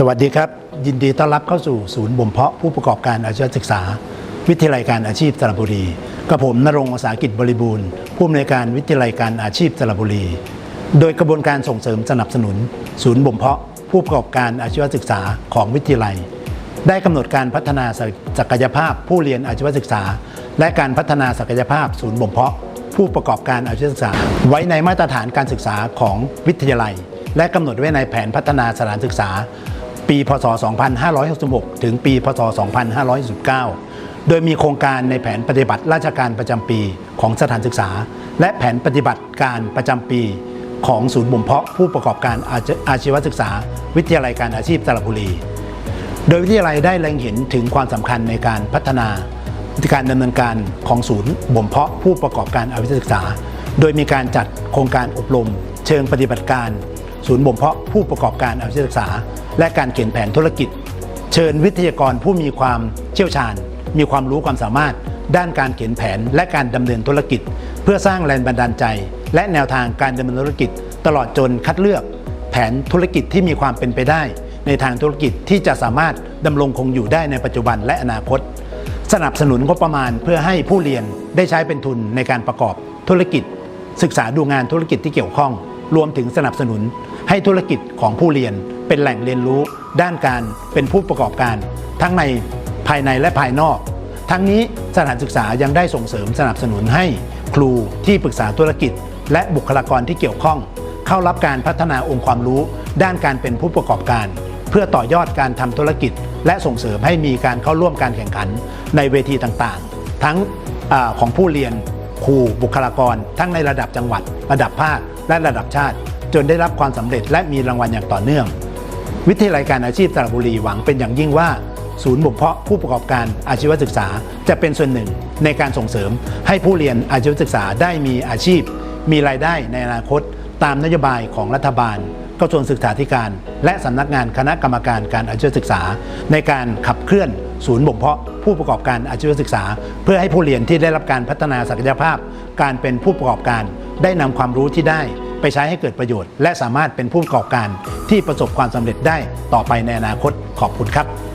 สวัสดีครับ ยินดีต้อนรับเข้าสู่ศูนย์บ่มเพาะผู้ประกอบการอาชีวศึกษา วิทยาลัยการอาชีพสระบุรีกับผมนรงค์ภาษากิจบริบูรณ์ผู้อำนวยการวิทยาลัยการอาชีพสระบุรี โดยกระบวนการส่งเสริมสนับสนุน ศูนย์บ่มเพาะผู้ประกอบการอาชีวศึกษาของวิทยาลัย ได้กำหนดการพัฒนาศักยภาพผู้เรียนอาชีวศึกษา และการพัฒนาศักยภาพศูนย์บ่มเพาะผู้ประกอบการอาชีวศึกษา ไว้ในมาตรฐานการศึกษาของวิทยาลัย และกำหนดไว้ในแผนพัฒนาสถานศึกษา ปีพศ 2566 ถึงปีพศ 2519 โดยมีโครงการในแผนปฏิบัติราชการประจำปีของสถานศึกษา และแผนปฏิบัติการประจำปีของศูนย์บ่มเพาะผู้ประกอบการอาชีอาชีวศึกษา วิทยาลัยการอาชีพสระบุรี โดยวิทยาลัยได้เล็งเห็นถึงความสำคัญในการพัฒนาการดำเนินการของศูนย์บ่มเพาะผู้ประกอบการอาชีวศึกษา โดยมีการจัดโครงการอบรม เชิงปฏิบัติการ ศูนย์บ่มเพาะผู้ประกอบการอาชีวศึกษา และการเขียนแผนธุรกิจ เชิญวิทยากรผู้มีความเชี่ยวชาญ มีความรู้ความสามารถ ด้านการเขียนแผนและการดำเนินธุรกิจ เพื่อสร้างแรงบันดาลใจ และแนวทางการดำเนินธุรกิจ ตลอดจนคัดเลือก แผนธุรกิจที่มีความเป็นไปได้ ในทางธุรกิจที่จะสามารถดำรงคงอยู่ได้ในปัจจุบันและอนาคต สนับสนุนงบประมาณเพื่อให้ผู้เรียนได้ใช้เป็นทุนในการประกอบธุรกิจ ศึกษาดูงานธุรกิจที่เกี่ยวข้อง รวมถึงสนับสนุน ให้ธุรกิจของผู้เรียนเป็นแหล่งเรียนรู้ ด้านการเป็นผู้ประกอบการ ทั้งในภายในและภายนอก ทั้งนี้สถานศึกษายังได้ส่งเสริมสนับสนุนให้ครูที่ปรึกษาธุรกิจ และบุคลากรที่เกี่ยวข้อง เข้ารับการพัฒนาองค์ความรู้ ด้านการเป็นผู้ประกอบการ เพื่อต่อยอดการทำธุรกิจ และส่งเสริมให้มีการเข้าร่วมการแข่งขันในเวทีต่างๆ ทั้งอของผู้เรียน ครูบุคลากร ทั้งในระดับจังหวัด ระดับภาค และระดับชาติ จนได้รับความสำเร็จและมีรางวัลอย่างต่อเนื่อง วิทยาลัยการอาชีพสระบุรีหวังเป็นอย่างยิ่งว่า ศูนย์บ่มเพาะผู้ประกอบการอาชีวศึกษา จะเป็นส่วนหนึ่งในการส่งเสริม ให้ผู้เรียนอาชีวศึกษาได้มีอาชีพ มีรายได้ในอนาคต ตามนโยบายของรัฐบาล กระทรวงศึกษาธิการ และสำนักงานคณะกรรมการการอาชีวศึกษา ในการขับเคลื่อนศูนย์บ่มเพาะผู้ประกอบการอาชีวศึกษา เพื่อให้ผู้เรียนที่ได้รับการพัฒนาศักยภาพ การเป็นผู้ประกอบการ ได้นำความรู้ที่ได้ไปใช้ให้เกิดประโยชน์ และสามารถเป็นผู้ประกอบการที่ประสบความสำเร็จได้ต่อไปในอนาคตขอบคุณครับ